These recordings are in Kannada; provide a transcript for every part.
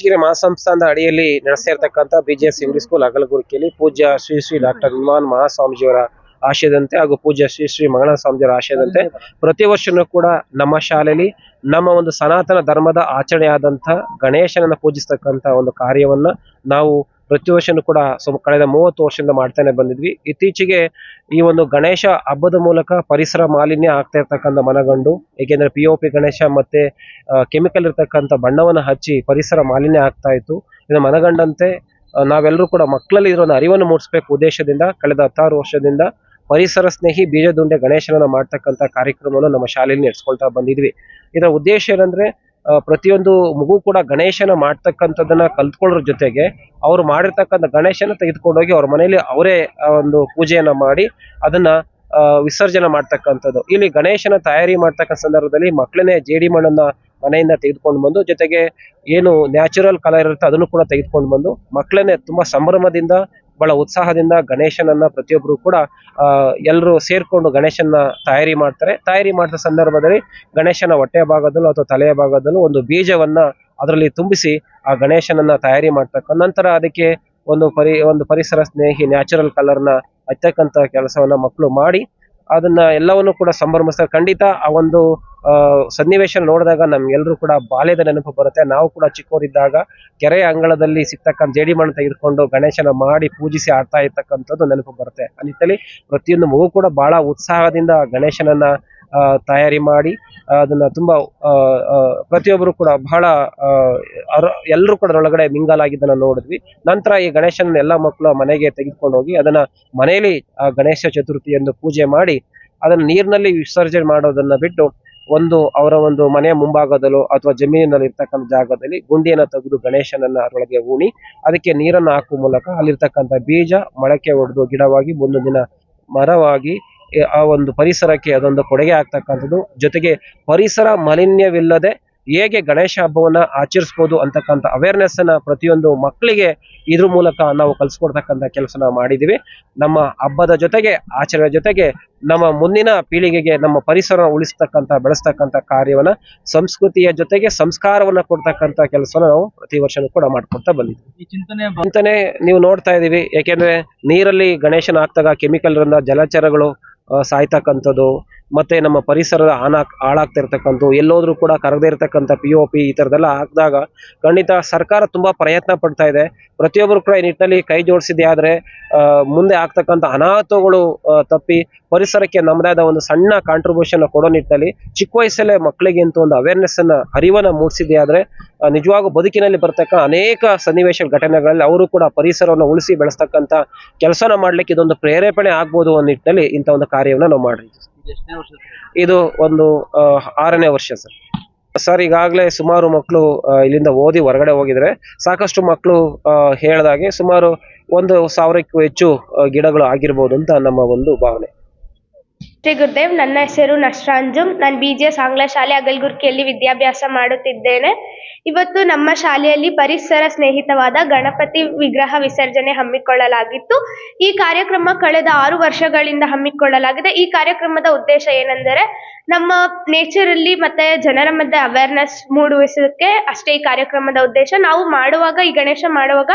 ಗಿರಿ ಮಹಾಸಂಸ್ಥಾನದ ಅಡಿಯಲ್ಲಿ ನಡೆಸ್ತಾ ಇರತಕ್ಕಂಥ ಬಿಜಿಎಸ್ ಇಂಗ್ಲಿಷ್ ಸ್ಕೂಲ್ ಅಗಲಗುರುಕಿಯಲ್ಲಿ ಪೂಜ್ಯ ಶ್ರೀ ಶ್ರೀ ಡಾಕ್ಟರ್ ವಿಮಾನ್ ಮಹಾಸ್ವಾಮೀಜಿಯವರ ಆಶಯದಂತೆ ಹಾಗೂ ಪೂಜ್ಯ ಶ್ರೀ ಶ್ರೀ ಮಂಗಳಾ ಸ್ವಾಮೀಜಿಯವರ ಆಶಯದಂತೆ ಪ್ರತಿ ವರ್ಷನೂ ಕೂಡ ನಮ್ಮ ಶಾಲೆಯಲ್ಲಿ ನಮ್ಮ ಒಂದು ಸನಾತನ ಧರ್ಮದ ಆಚರಣೆಯಾದಂಥ ಗಣೇಶನನ್ನು ಪೂಜಿಸತಕ್ಕಂತಹ ಒಂದು ಕಾರ್ಯವನ್ನ ನಾವು ಪ್ರತಿ ವರ್ಷನೂ ಕೂಡ ಸುಮ್ ಕಳೆದ ಮೂವತ್ತು ವರ್ಷದಿಂದ ಮಾಡ್ತಾನೆ ಬಂದಿದ್ವಿ. ಇತ್ತೀಚೆಗೆ ಈ ಒಂದು ಗಣೇಶ ಹಬ್ಬದ ಮೂಲಕ ಪರಿಸರ ಮಾಲಿನ್ಯ ಆಗ್ತಾ ಇರ್ತಕ್ಕಂಥ ಮನಗಂಡು, ಏಕೆಂದ್ರೆ ಪಿ ಒ ಪಿ ಗಣೇಶ ಮತ್ತೆ ಕೆಮಿಕಲ್ ಇರ್ತಕ್ಕಂಥ ಬಣ್ಣವನ್ನು ಹಚ್ಚಿ ಪರಿಸರ ಮಾಲಿನ್ಯ ಆಗ್ತಾ ಇತ್ತು. ಇದು ಮನಗಂಡಂತೆ ನಾವೆಲ್ಲರೂ ಕೂಡ ಮಕ್ಕಳಲ್ಲಿ ಇರೋ ಒಂದು ಅರಿವನ್ನು ಮೂಡಿಸಬೇಕು ಉದ್ದೇಶದಿಂದ ಕಳೆದ ಹತ್ತಾರು ವರ್ಷದಿಂದ ಪರಿಸರ ಸ್ನೇಹಿ ಬೀಜದುಂಡೆ ಗಣೇಶನನ್ನು ಮಾಡ್ತಕ್ಕಂಥ ಕಾರ್ಯಕ್ರಮವನ್ನು ನಮ್ಮ ಶಾಲೆಯಲ್ಲಿ ನಡೆಸ್ಕೊಳ್ತಾ ಬಂದಿದ್ವಿ. ಇದರ ಉದ್ದೇಶ ಏನಂದ್ರೆ ಪ್ರತಿಯೊಂದು ಮಗು ಕೂಡ ಗಣೇಶನ ಮಾಡ್ತಕ್ಕಂಥದ್ದನ್ನ ಕಲ್ತ್ಕೊಳ್ಳೋದ್ರ ಜೊತೆಗೆ ಅವ್ರು ಮಾಡಿರ್ತಕ್ಕಂಥ ಗಣೇಶನ ತೆಗೆದುಕೊಂಡೋಗಿ ಅವ್ರ ಮನೆಯಲ್ಲಿ ಅವರೇ ಒಂದು ಪೂಜೆಯನ್ನ ಮಾಡಿ ಅದನ್ನ ವಿಸರ್ಜನೆ ಮಾಡ್ತಕ್ಕಂಥದ್ದು. ಇಲ್ಲಿ ಗಣೇಶನ ತಯಾರಿ ಮಾಡ್ತಕ್ಕಂಥ ಸಂದರ್ಭದಲ್ಲಿ ಮಕ್ಕಳನ್ನೇ ಜೇಡಿ ಮಣ್ಣನ್ನ ಮನೆಯಿಂದ ತೆಗೆದುಕೊಂಡು ಬಂದು, ಜೊತೆಗೆ ಏನು ನ್ಯಾಚುರಲ್ ಕಲರ್ ಇರುತ್ತೆ ಅದನ್ನು ಕೂಡ ತೆಗೆದುಕೊಂಡು ಬಂದು ಮಕ್ಕಳನ್ನೇ ತುಂಬಾ ಸಂಭ್ರಮದಿಂದ ಬಹಳ ಉತ್ಸಾಹದಿಂದ ಗಣೇಶನನ್ನ ಪ್ರತಿಯೊಬ್ಬರು ಕೂಡ ಎಲ್ಲರೂ ಸೇರ್ಕೊಂಡು ಗಣೇಶನ ತಯಾರಿ ಮಾಡ್ತಾರೆ. ತಯಾರಿ ಮಾಡಿದ ಸಂದರ್ಭದಲ್ಲಿ ಗಣೇಶನ ಹೊಟ್ಟೆಯ ಭಾಗದಲ್ಲೂ ಅಥವಾ ತಲೆಯ ಭಾಗದಲ್ಲೂ ಒಂದು ಬೀಜವನ್ನ ಅದರಲ್ಲಿ ತುಂಬಿಸಿ ಆ ಗಣೇಶನನ್ನ ತಯಾರಿ ಮಾಡ್ತಕ್ಕ, ನಂತರ ಅದಕ್ಕೆ ಒಂದು ಪರಿ, ಒಂದು ಪರಿಸರ ಸ್ನೇಹಿ ನ್ಯಾಚುರಲ್ ಕಲರ್ನ ಹಚ್ಚಕ್ಕಂತ ಕೆಲಸವನ್ನ ಮಕ್ಕಳು ಮಾಡಿ ಅದನ್ನ ಎಲ್ಲವನ್ನು ಕೂಡ ಸಂಭ್ರಮಿಸ್ತಾರೆ. ಖಂಡಿತ ಆ ಒಂದು ಸನ್ನಿವೇಶ ನೋಡಿದಾಗ ನಮ್ಗೆಲ್ರೂ ಕೂಡ ಬಾಲ್ಯದ ನೆನಪು ಬರುತ್ತೆ. ನಾವು ಕೂಡ ಚಿಕ್ಕವರಿದ್ದಾಗ ಕೆರೆಯ ಅಂಗಳದಲ್ಲಿ ಸಿಕ್ತಕ್ಕಂಥ ಜೇಡಿಮಣ್ಣ ತೆಗೆದುಕೊಂಡು ಗಣೇಶನ ಮಾಡಿ ಪೂಜಿಸಿ ಆಡ್ತಾ ಇರ್ತಕ್ಕಂಥದ್ದು ನೆನಪು ಬರುತ್ತೆ. ಆ ನಿಟ್ಟಲ್ಲಿ ಪ್ರತಿಯೊಂದು ಮಗು ಕೂಡ ಬಹಳ ಉತ್ಸಾಹದಿಂದ ಗಣೇಶನನ್ನ ತಯಾರಿ ಮಾಡಿ ಅದನ್ನು ತುಂಬಾ ಪ್ರತಿಯೊಬ್ಬರು ಕೂಡ ಬಹಳ ಎಲ್ಲರೂ ಕೂಡ ಅದರೊಳಗಡೆ ಮಿಂಗಲ್ ಆಗಿದ್ದನ್ನ ನೋಡಿದ್ವಿ. ನಂತರ ಈ ಗಣೇಶನ ಎಲ್ಲ ಮಕ್ಕಳು ಮನೆಗೆ ತೆಗೆದುಕೊಂಡು ಹೋಗಿ ಅದನ್ನ ಮನೆಯಲ್ಲಿ ಆ ಗಣೇಶ ಎಂದು ಪೂಜೆ ಮಾಡಿ, ಅದನ್ನ ನೀರಿನಲ್ಲಿ ವಿಸರ್ಜನೆ ಮಾಡೋದನ್ನ ಬಿಟ್ಟು ಒಂದು, ಅವರ ಒಂದು ಮನೆಯ ಮುಂಭಾಗದಲ್ಲೋ ಅಥವಾ ಜಮೀನಿನಲ್ಲಿ ಇರ್ತಕ್ಕಂಥ ಜಾಗದಲ್ಲಿ ಗುಂಡಿಯನ್ನ ತೆಗೆದು ಗಣೇಶನನ್ನ ಅದರೊಳಗೆ ಉಣಿ ಅದಕ್ಕೆ ನೀರನ್ನು ಹಾಕುವ ಮೂಲಕ ಅಲ್ಲಿರ್ತಕ್ಕಂಥ ಬೀಜ ಮೊಳಕೆ ಒಡೆದು ಗಿಡವಾಗಿ ಒಂದು ದಿನ ಮರವಾಗಿ ಆ ಒಂದು ಪರಿಸರಕ್ಕೆ ಅದೊಂದು ಕೊಡುಗೆ ಆಗ್ತಕ್ಕಂಥದ್ದು. ಜೊತೆಗೆ ಪರಿಸರ ಮಾಲಿನ್ಯವಿಲ್ಲದೆ ಹೇಗೆ ಗಣೇಶ ಹಬ್ಬವನ್ನು ಆಚರಿಸ್ಬೋದು ಅಂತಕ್ಕಂಥ ಅವೇರ್ನೆಸ್ ಅನ್ನ ಪ್ರತಿಯೊಂದು ಮಕ್ಕಳಿಗೆ ಇದ್ರ ಮೂಲಕ ನಾವು ಕಲಿಸ್ಕೊಡ್ತಕ್ಕಂಥ ಕೆಲಸನ ಮಾಡಿದೀವಿ. ನಮ್ಮ ಹಬ್ಬದ ಜೊತೆಗೆ ಆಚರಣೆ ಜೊತೆಗೆ ನಮ್ಮ ಮುಂದಿನ ಪೀಳಿಗೆಗೆ ನಮ್ಮ ಪರಿಸರ ಉಳಿಸ್ತಕ್ಕಂಥ ಬೆಳೆಸ್ತಕ್ಕಂಥ ಕಾರ್ಯವನ್ನ ಸಂಸ್ಕೃತಿಯ ಜೊತೆಗೆ ಸಂಸ್ಕಾರವನ್ನ ಕೊಡ್ತಕ್ಕಂಥ ಕೆಲಸನ ನಾವು ಪ್ರತಿ ವರ್ಷನೂ ಕೂಡ ಮಾಡ್ಕೊಡ್ತಾ ಬಂದಿದ್ದೀವಿ. ಈ ಚಿಂತನೆ ಚಿಂತನೆ ನೀವು ನೋಡ್ತಾ ಇದೀವಿ. ಯಾಕೆಂದ್ರೆ ನೀರಲ್ಲಿ ಗಣೇಶನ ಹಾಕ್ದಾಗ ಕೆಮಿಕಲ್ ಜಲಚರಗಳು ಸಾಯ್ತಕ್ಕಂಥದ್ದು ಮತ್ತೆ ನಮ್ಮ ಪರಿಸರದ ಹಾನ ಹಾಳಾಗ್ತಿರ್ತಕ್ಕಂಥ ಎಲ್ಲೋದ್ರೂ ಕೂಡ ಕರಗದೇ ಇರತಕ್ಕಂಥ ಪಿ ಒ ಪಿ ಈ ಥರದೆಲ್ಲ ಹಾಕಿದಾಗ ಖಂಡಿತ ಸರ್ಕಾರ ತುಂಬಾ ಪ್ರಯತ್ನ ಪಡ್ತಾ ಇದೆ. ಪ್ರತಿಯೊಬ್ಬರು ಕೂಡ ಈ ನಿಟ್ಟಿನಲ್ಲಿ ಕೈ ಜೋಡಿಸಿದೆ. ಆದ್ರೆ ಮುಂದೆ ಆಗ್ತಕ್ಕಂಥ ಅನಾಹುತಗಳು ತಪ್ಪಿ ಪರಿಸರಕ್ಕೆ ನಮ್ಮದಾದ ಒಂದು ಸಣ್ಣ ಕಾಂಟ್ರಿಬ್ಯೂಷನ್ ಕೊಡೋ ನಿಟ್ಟಿನಲ್ಲಿ ಚಿಕ್ಕ ವಯಸ್ಸಲ್ಲೇ ಮಕ್ಕಳಿಗೆ ಅಂತ ಒಂದು ಅವೇರ್ನೆಸ್ ಅನ್ನ, ಅರಿವನ್ನ ಮೂಡಿಸಿದೆ. ಆದ್ರೆ ನಿಜವಾಗ ನಿಜವಾಗೂ ಬದುಕಿನಲ್ಲಿ ಬರ್ತಕ್ಕ ಅನೇಕ ಸನ್ನಿವೇಶ ಘಟನೆಗಳಲ್ಲಿ ಅವರು ಕೂಡ ಪರಿಸರವನ್ನು ಉಳಿಸಿ ಬೆಳೆಸ್ತಕ್ಕಂಥ ಕೆಲಸನ ಮಾಡ್ಲಿಕ್ಕೆ ಇದೊಂದು ಪ್ರೇರೇಪಣೆ ಆಗ್ಬೋದು ಅನ್ನೋ ನಿಟ್ಟಿನಲ್ಲಿ ಇಂಥ ಒಂದು ಕಾರ್ಯವನ್ನ ನಾವು ಮಾಡಿದ್ವಿ ಇದು ಒಂದು ಆರನೇ ವರ್ಷ ಸರ್. ಸರ್, ಈಗಾಗಲೇ ಸುಮಾರು ಮಕ್ಕಳು ಇಲ್ಲಿಂದ ಓದಿ ಹೊರಗಡೆ ಹೋಗಿದ್ರೆ ಸಾಕಷ್ಟು ಮಕ್ಕಳು ಹೇಳ್ದಾಗೆ ಸುಮಾರು ಒಂದು ಸಾವಿರಕ್ಕೂ ಹೆಚ್ಚು ಗಿಡಗಳು ಆಗಿರ್ಬೋದು ಅಂತ ನಮ್ಮ ಒಂದು ಭಾವನೆ. ಶ್ರೀ ಗುರುದೇವ್ ನನ್ನ ಹೆಸರು ನಶ್ರಾಂಜುಮ್ ನಾನು ಬಿ ಜಿ ಎಸ್ ಆಂಗ್ಲ ಶಾಲೆ ಅಗಲ್ಗುರ್ಕಿಯಲ್ಲಿ ವಿದ್ಯಾಭ್ಯಾಸ ಮಾಡುತ್ತಿದ್ದೇನೆ. ಇವತ್ತು ನಮ್ಮ ಶಾಲೆಯಲ್ಲಿ ಪರಿಸರ ಸ್ನೇಹಿತವಾದ ಗಣಪತಿ ವಿಗ್ರಹ ವಿಸರ್ಜನೆ ಹಮ್ಮಿಕೊಳ್ಳಲಾಗಿತ್ತು. ಈ ಕಾರ್ಯಕ್ರಮ ಕಳೆದ ಆರು ವರ್ಷಗಳಿಂದ ಹಮ್ಮಿಕೊಳ್ಳಲಾಗಿದೆ. ಈ ಕಾರ್ಯಕ್ರಮದ ಉದ್ದೇಶ ಏನೆಂದರೆ, ನಮ್ಮ ನೇಚರ್ ಅಲ್ಲಿ ಮತ್ತೆ ಜನರ ಮಧ್ಯೆ ಅವೇರ್ನೆಸ್ ಮೂಡಿಸೋದಕ್ಕೆ ಅಷ್ಟೇ ಈ ಕಾರ್ಯಕ್ರಮದ ಉದ್ದೇಶ. ನಾವು ಮಾಡುವಾಗ, ಈ ಗಣೇಶ ಮಾಡುವಾಗ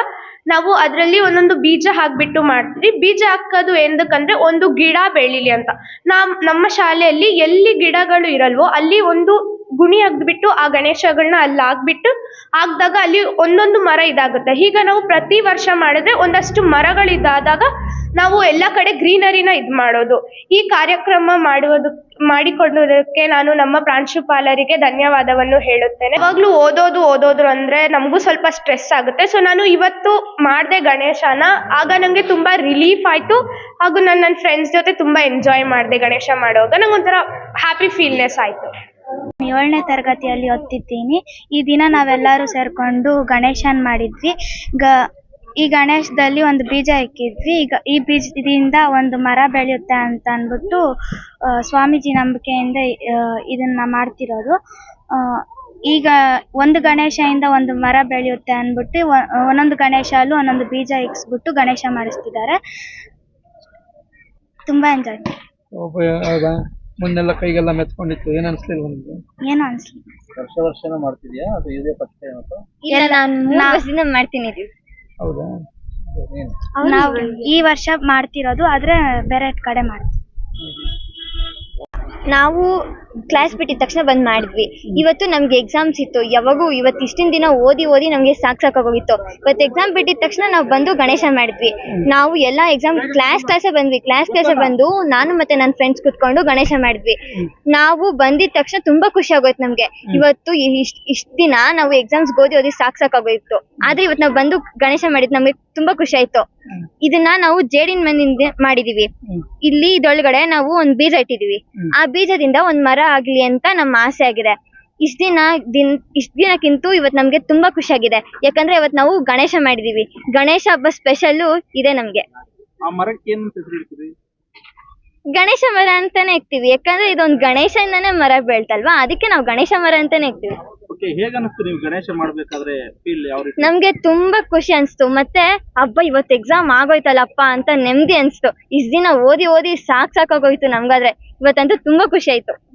ನಾವು ಅದರಲ್ಲಿ ಒಂದೊಂದು ಬೀಜ ಹಾಕ್ಬಿಟ್ಟು ಮಾಡ್ತೀವಿ. ಬೀಜ ಹಾಕೋದು ಎಂದಕ್ಕಂದ್ರೆ, ಒಂದು ಗಿಡ ಬೆಳೀಲಿ ಅಂತ. ನಮ್ ನಮ್ಮ ಶಾಲೆಯಲ್ಲಿ ಎಲ್ಲಿ ಗಿಡಗಳು ಇರಲ್ವೋ ಅಲ್ಲಿ ಒಂದು ಗುಣಿ ಅಗ್ದ್ಬಿಟ್ಟು ಆ ಗಣೇಶಗಳನ್ನ ಅಲ್ಲಿ ಹಾಕ್ಬಿಟ್ಟು ಹಾಕ್ದಾಗ ಅಲ್ಲಿ ಒಂದೊಂದು ಮರ ಇದಾಗುತ್ತೆ. ಈಗ ನಾವು ಪ್ರತಿ ವರ್ಷ ಮಾಡಿದ್ರೆ ಒಂದಷ್ಟು ಮರಗಳು ಇದಾದಾಗ ನಾವು ಎಲ್ಲ ಕಡೆ ಗ್ರೀನರಿನ ಇದು ಮಾಡೋದು. ಈ ಕಾರ್ಯಕ್ರಮ ಮಾಡುವುದು ಮಾಡಿಕೊಡುವುದಕ್ಕೆ ನಾನು ನಮ್ಮ ಪ್ರಾಂಶುಪಾಲರಿಗೆ ಧನ್ಯವಾದವನ್ನು ಹೇಳುತ್ತೇನೆ. ಯಾವಾಗಲೂ ಓದೋದು ಓದೋದು ಅಂದ್ರೆ ನಮಗೂ ಸ್ವಲ್ಪ ಸ್ಟ್ರೆಸ್ ಆಗುತ್ತೆ. ಸೊ ನಾನು ಇವತ್ತು ಮಾಡಿದೆ ಗಣೇಶನ, ಆಗ ನನಗೆ ತುಂಬಾ ರಿಲೀಫ್ ಆಯ್ತು. ಹಾಗೂ ನಾನು ನನ್ನ ಫ್ರೆಂಡ್ಸ್ ಜೊತೆ ತುಂಬಾ ಎಂಜಾಯ್ ಮಾಡಿದೆ ಗಣೇಶ ಮಾಡುವಾಗ. ಒಂತರ ಹ್ಯಾಪಿ ಫೀಲ್ನೆಸ್ ಆಯ್ತು. ಏಳನೇ ತರಗತಿಯಲ್ಲಿ ಓದ್ತಿದ್ದೀನಿ. ಈ ದಿನ ನಾವೆಲ್ಲರೂ ಸೇರ್ಕೊಂಡು ಗಣೇಶನ್ ಮಾಡಿದ್ವಿ. ಗ, ಈ ಗಣೇಶದಲ್ಲಿ ಒಂದು ಬೀಜ ಇಕ್ಕಿದ್ವಿ. ಈಗ ಈ ಬೀಜದಿಂದ ಒಂದು ಮರ ಬೆಳೆಯುತ್ತೆ ಅಂತ ಅಂದ್ಬಿಟ್ಟು ಸ್ವಾಮೀಜಿ ನಂಬಿಕೆಯಿಂದ ಇದನ್ನ ಮಾಡ್ತಿರೋದು. ಈಗ ಒಂದು ಗಣೇಶದಿಂದ ಒಂದು ಮರ ಬೆಳೆಯುತ್ತೆ ಅಂದ್ಬಿಟ್ಟು ಒಂದೊಂದು ಗಣೇಶ ಅಲ್ಲೂ ಒಂದೊಂದು ಬೀಜ ಇಕ್ಸ್ಬಿಟ್ಟು ಗಣೇಶ ಮಾಡಿಸ್ತಿದ್ದಾರೆ. ತುಂಬಾ ಎಂಜಾಯ್ ಹೌದಾ ಮುಂದೆಲ್ಲ ಕೈಗೆಲ್ಲ ಮೆತ್ಕೊಂಡಿತ್ತು. ಏನ್ ಅನ್ಸ್ಲಿಲ್ಲ ನಿಮ್ಗೆ? ಏನು ಅನ್ಸ್ಲಿ ವರ್ಷ ವರ್ಷನ ಮಾಡ್ತಿದ್ಯಾ? ಅದು ಇದೇ ಫಸ್ಟ್ ಟೈಮ್ ಅಥವಾ ಇಲ್ಲ ನಾನು ಮೂರು ವರ್ಷದಿಂದ ಮಾಡ್ತೀನಿ ಹೌದಾ? ನೀನು ನಾವು ಈ ವರ್ಷ ಮಾಡ್ತಿರೋದು ಆದ್ರೆ ಬೇರೆ ಕಡೆ ಮಾಡ್ತೀವಿ. ನಾವು ಕ್ಲಾಸ್ ಬಿಟ್ಟಿದ ತಕ್ಷಣ ಬಂದ್ ಮಾಡಿದ್ವಿ. ಇವತ್ತು ನಮ್ಗೆ ಎಕ್ಸಾಮ್ಸ್ ಇತ್ತು. ಯಾವಾಗೂ ಇವತ್ತು ಇಷ್ಟಿನ ದಿನ ಓದಿ ಓದಿ ನಮಗೆ ಸಾಕ್ ಸಾಕಾಗೋಗಿತ್ತು ಇವತ್ತು ಎಕ್ಸಾಮ್ ಬಿಟ್ಟಿದ ತಕ್ಷಣ ನಾವು ಬಂದು ಗಣೇಶ ಮಾಡಿದ್ವಿ. ನಾವು ಎಲ್ಲ ಎಕ್ಸಾಮ್ ಕ್ಲಾಸ್ ಕ್ಲಾಸೇ ಬಂದ್ವಿ. ಕ್ಲಾಸ್ ಕ್ಲಾಸೇ ಬಂದು ನಾನು ಮತ್ತೆ ನನ್ನ ಫ್ರೆಂಡ್ಸ್ ಕುತ್ಕೊಂಡು ಗಣೇಶ ಮಾಡಿದ್ವಿ. ನಾವು ಬಂದಿದ ತಕ್ಷಣ ತುಂಬಾ ಖುಷಿ ಆಗೋಯ್ತು ನಮ್ಗೆ. ಇವತ್ತು ಇಷ್ಟ ಇಷ್ಟ ದಿನ ನಾವು ಎಕ್ಸಾಮ್ಸ್ ಓದಿ ಓದಿ ಸಾಕ್ ಸಾಕಾಗೋಯ್ತು ಆದ್ರೆ ಇವತ್ತು ನಾವು ಬಂದು ಗಣೇಶ ಮಾಡಿದ್ ನಮಗೆ ತುಂಬಾ ಖುಷಿ ಆಯ್ತು. ಇದನ್ನ ನಾವು ಜೇಡಿನ ಮಣ್ಣಿಂದ ಮಾಡಿದೀವಿ. ಇಲ್ಲಿ ಇದೊಳಗಡೆ ನಾವು ಒಂದ್ ಬೀಜ ಇಟ್ಟಿದೀವಿ. ಆ ಬೀಜದಿಂದ ಒಂದ್ ಮರ ಆಗ್ಲಿ ಅಂತ ನಮ್ಮ ಆಸೆ ಆಗಿದೆ. ಇಷ್ಟ್ ದಿನ ದಿನ್ ಇಷ್ಟ್ ದಿನಕ್ಕಿಂತೂ ಇವತ್ ನಮ್ಗೆ ತುಂಬಾ ಖುಷಿ ಆಗಿದೆ ಯಾಕಂದ್ರೆ ಇವತ್ ನಾವು ಗಣೇಶ ಮಾಡಿದೀವಿ. ಗಣೇಶ ಹಬ್ಬ ಸ್ಪೆಷಲ್ ಇದೆ ನಮ್ಗೆ. ಆ ಮರಕ್ಕೆ ಏನ್ ಹೆಸರು ಇಡ್ತೀರಿ? ಗಣೇಶ ಮರ ಅಂತಾನೆ ಇಕ್ತೀವಿ. ಯಾಕಂದ್ರೆ ಇದೊಂದ್ ಗಣೇಶಯಿಂದಾನೇ ಮರ ಬೆಳ್ತಲ್ವಾ? ಅದಕ್ಕೆ ನಾವು ಗಣೇಶ ಮರ ಅಂತಾನೆ ಇಕ್ತೀವಿ. ಓಕೆ ಹೇಗ ಅನಿಸ್ತು ನೀವು ಗಣೇಶ ಮಾಡ್ಬೇಕಾದ್ರೆ ಫೀಲ್ ಯಾವ ರೀತಿ? ನಮ್ಗೆ ತುಂಬಾ ಖುಷಿ ಅನ್ಸ್ತು. ಮತ್ತೆ ಹಬ್ಬ ಇವತ್ ಎಕ್ಸಾಮ್ ಆಗೋಯ್ತಲ್ಲಪ್ಪ ಅಂತ ನೆಮ್ಮದಿ ಅನ್ಸ್ತು. ಇಷ್ಟ ದಿನ ಓದಿ ಓದಿ ಸಾಕ್ ಸಾಕಾಗೋಯ್ತು ನಮ್ಗಾದ್ರೆ. ಇವತ್ತಂತೂ ತುಂಬಾ ಖುಷಿ ಆಯ್ತು.